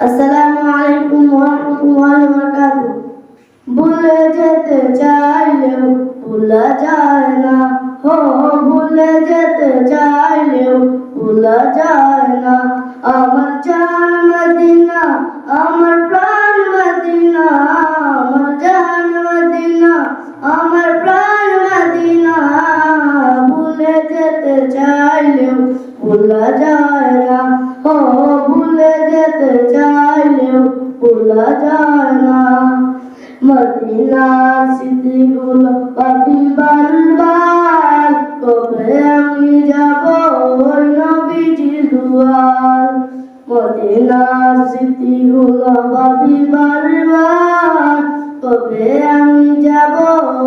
আসসালামু আলাইকুম ওয়া রাহমাতুল্লাহি ওয়া বারাকাতুহু ভুলে যেতে চাইলেও ভুলা যায় না হো ভুলে যেতে চাইলেও ভুলা যায় না আমার জান মদিনা আমার প্রাণ মদিনা আমার জান মদিনা আমার প্রাণ মদিনা ভুলে যেতে চাইলেও ভুলা যায় না ও ভুলা যায় না মদিনা পাবি বারবার কবে আমি যাব ওই নবীজির দুয়ার। মদিনা স্মৃতিগুলো পাবি বারবার কবে আমি যাব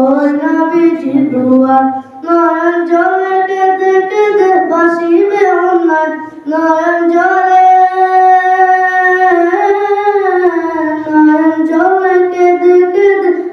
ওই নবীজির দুয়ার। নয়ন জলে কেঁদে কেঁদে বাসিবে অন্যায়, নয়ন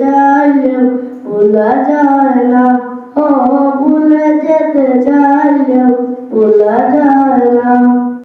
চাইলেও ভোলা যায় না ও ভুলে যেতে চাই।